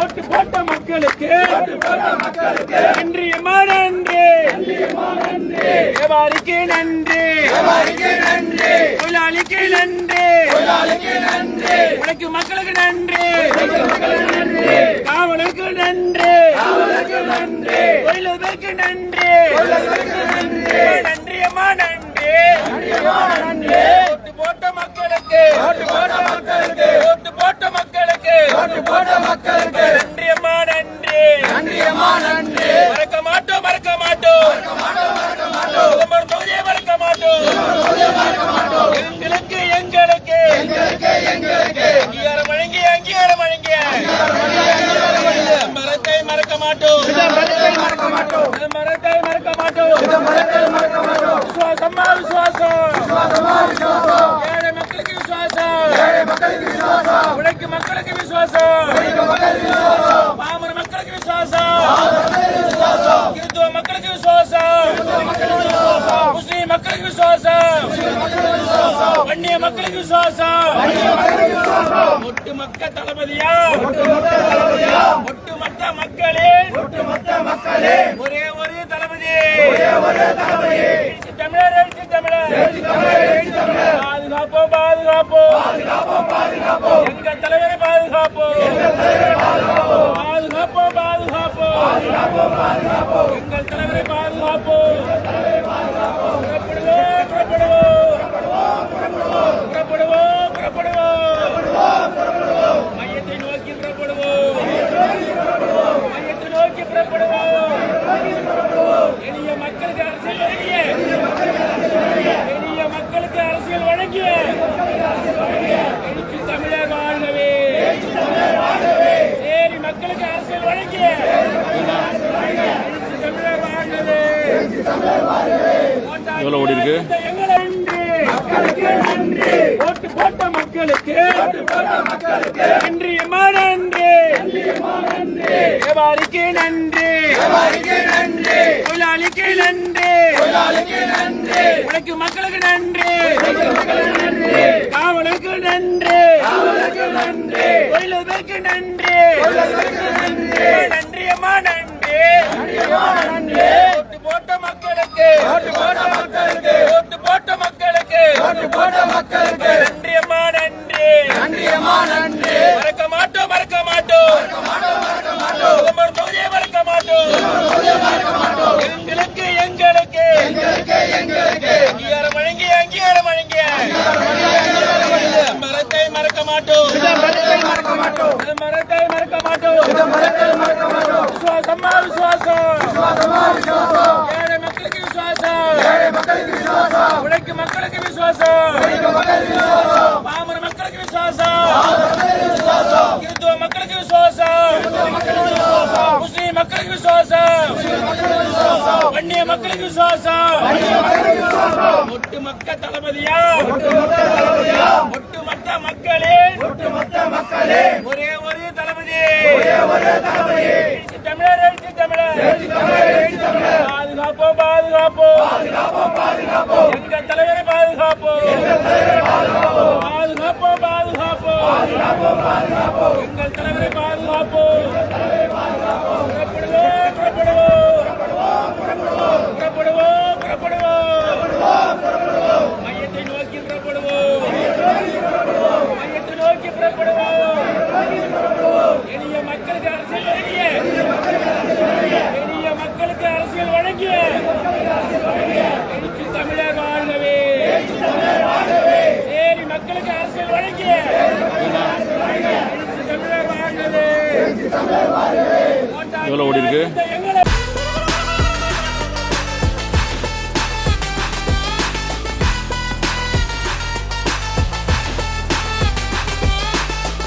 ஓட்டு போட்ட மக்களுக்கு நன்றியம்மா நன்றி வியாபாரிக்கு நன்றி. தொழிலாளிக்கு நன்றி. உழைக்கும் மக்களுக்கு நன்றி. காவலுக்கு பாமர மக்களுக்கு விசுவாசம். கிறிஸ்துவ மக்களுக்கு விசுவாசம். முஸ்லீம் மக்களுக்கு விசுவாசம். வன்னிய மக்களுக்கு விசுவாசம். ஒட்டுமொத்த தளபதியா ஒட்டுமொத்த மக்களே ஒரே ஒரு தளபதி. எழுச்சி தமிழர் எழுச்சி தமிழர். பாதுகாப்போம் பாதுகாப்போம். எங்க தலைவரை பாதுகாப்போம் பாதுகாப்போம். வாழ்கவே எவ்வளவு ஓடி இருக்கு? நன்றி ஓட்டு போட்ட மக்களுக்கு நன்றி அம்மா நன்றி வியாபாரிக்கு நன்றி தொழிலாளிக்கு நன்றி உழைக்கும் மக்களுக்கு நன்றி காவலுக்கு நன்றி தொழிலுக்கு நன்றி நன்றி அம்மா நன்றி நன்றி மக்களுக்கு. மக்களுக்கு விசுவாசம். பாமர மக்களுக்கு விசுவாசம். கிறிஸ்துவ மக்களுக்கு விசுவாசம். முஸ்லீம் மக்களுக்கு விசுவாசம். வன்னிய மக்களுக்கு விசுவாசம். ஒட்டுமொத்த தளபதியா? ஒட்டுமொத்த மக்களே. ஒரே ஒரே தளபதி எழுச்சி தமிழர் எழுச்சி தமிழர் பாதுகாப்போம் பாதுகாப்போம் எங்க தலைவரை எவ்வளோ ஓடி இருக்குது